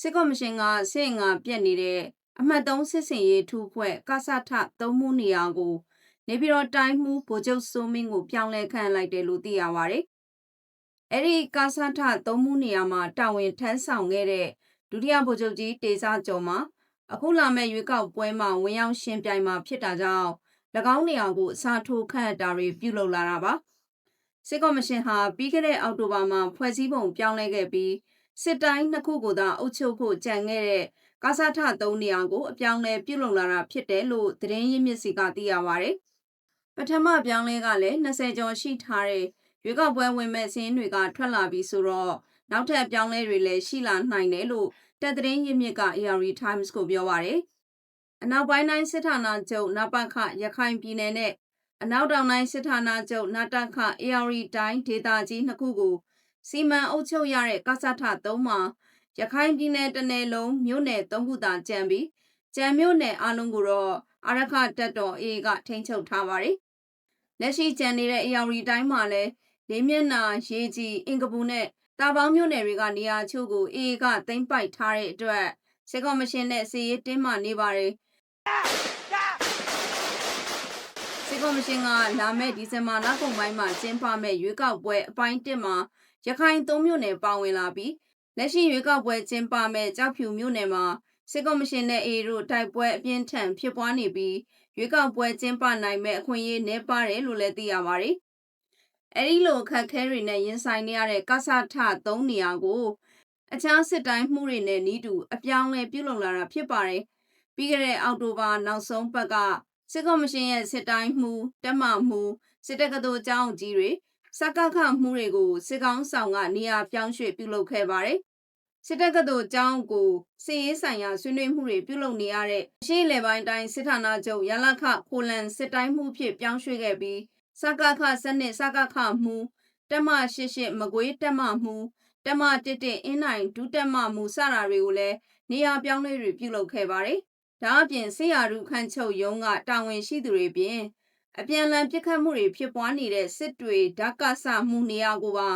စစ်ကော်မရှင်ကစစ်အင်္ဂါပြက်နေတဲ့အမှတ်3စစ်စင်ရေးထူးဖွဲ့ကဆထသုံးမှုနေရာကိုနေပြည်တော်တိုင်းမှုဗိုလ်ချုပ်စိုးမင်းကိုပြောင်းလဲခန့်လိုက်တယ်လို့သိရပါတယ်။အဲ့ဒီကဆထသုံးမှုနေရာမှာတာဝန်ထမ်းဆောင်ခဲ့တဲ့ဒုတိယဗိုလ်ချုပ်ကြီးတေဇကျော်မှာအခုလာမဲ့ရွေးကောက်ပွဲမှာဝင်ရောက်ရှင်ပြိုင်မှာဖြစ်တာကြောင့်၎င်းနေရာကိုအစားထိုးခန့်အပ်တာတွေပြုလုပ်လာတာပါ။စစ်ကော်မရှင်ဟာပြီးခဲ့တဲ့အောက်တိုဘာမှာဖွဲ့စည်းပုံပြောင်းလဲခဲ့ပြီး စစ်တိုင်းနှစ်ခုကိုသာအုပ်ချုပ်ဖို့ကြံခဲ့တဲ့ကာစာထသုံးနေရာကိုအပြောင်းလဲပြုလုပ်လာတာဖြစ်တယ်လို့သတင်းရင်းမြစ်စီကသိရပါဗျ။ပထမပြောင်းလဲကလည်း20ကျော်ရှိထားတဲ့ရွေးကောက်ပွဲဝင်မဲ့စင်းတွေကထွက်လာပြီးဆိုတော့နောက်ထပ်ပြောင်းလဲတွေလည်းရှိလာနိုင်တယ်လို့တက်သတင်းရင်းမြစ်က AR Times ကိုပြောပါရယ်။အနောက်ပိုင်းတိုင်းစစ်ဌာနချုပ်နပခရခိုင်ပြည်နယ်နဲ့အနောက်တောင်တိုင်းစစ်ဌာနချုပ်နာတခ AR တိုင်းဒေသကြီးနှစ်ခုကို စီမံအုပ်ချုပ်ရတဲ့ကဆထ3မှာရခိုင်ပြည်နယ်တစ်နယ်လုံးမြို့နယ်3ခုသာကျန်ပြီးကျန်မြို့နယ်အလုံးကိုတော့အာရခတက်တော် A ကထိန်းချုပ်ထားပါတယ်။လက်ရှိကျန်နေတဲ့ AR တိုင်းမှာလည်းလေးမျက်နှာရေကြီးအင်ကပူနဲ့တာပေါင်းမြို့နယ်တွေကနေရာချို့ကို A ကသိမ်းပိုက်ထားတဲ့အတွက်စစ်ကော်မရှင်နဲ့စီရေးတင်းမာနေပါတယ်။စစ်ကော်မရှင်ကလာမယ့်ဒီဇင်ဘာလကုန်ပိုင်းမှာကျင်းပမယ့်ရွေးကောက်ပွဲအပိုင်း1မှာ ရခိုင်၃မြို့နယ်ပါဝင်လာပြီးလက်ရှိရွေးကောက်ပွဲကျင်းပမဲ့ကြောက်ဖြူမြို့နယ်မှာစစ်ကော်မရှင်နဲ့အေတို့တိုက်ပွဲအပြင်းထန်ဖြစ်ပွားနေပြီးရွေးကောက်ပွဲကျင်းပနိုင်မဲ့အခွင့်အရေးနည်းပါးတယ်လို့လည်းသိရပါတယ်။အဲဒီလိုခက်ခဲတွေနဲ့ရင်ဆိုင်နေရတဲ့ကဆထ၃နေရာကိုအခြားစစ်တိုင်းမှုတွေနဲ့နီးတူအပြောင်းလဲပြုလုပ်လာတာဖြစ်ပါတယ်။ပြီးခဲ့တဲ့အောက်တိုဘာနောက်ဆုံးပတ်ကစစ်ကော်မရှင်ရဲ့စစ်တိုင်းမှုတက်မှမှုစစ်တပ်ကတော်အကြောင်းကြီးတွေ စကခမှုတွေကိုစစ်ကောင်းဆောင်ကနေရာပြောင်းရွှေ့ပြုလုပ်ခဲ့ပါတယ်။စစ်တပ်ကတော်အကြောင်းကိုစစ်ရေးဆိုင်ရာဆွေးနွေးမှုတွေပြုလုပ်နေရတဲ့ရှေ့လေပိုင်းတိုင်းစစ်ဌာနချုပ်ရလခခိုလန်စစ်တိုင်းမှုဖြစ်ပြောင်းရွှေ့ခဲ့ပြီးစကခစနစ်စကခမှုတက်မ88မကွေးတက်မမှုတက်မ11အင်းနိုင်ဒုတက်မမှုစတာတွေကိုလည်းနေရာပြောင်းလဲတွေပြုလုပ်ခဲ့ပါတယ်။ဒါအပြင်ဆေးရရုခန့်ချုပ်ရုံးကတာဝန်ရှိသူတွေပြင် အပြန်အလှန်ပြစ်ခတ်မှုတွေဖြစ်ပွားနေတဲ့စစ်တွေဓာတ်ကဆမှုနေရာကိုပါ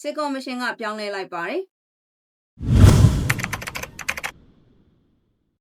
စစ်ကော်မရှင်ကပြောင်းလဲလိုက်ပါတယ်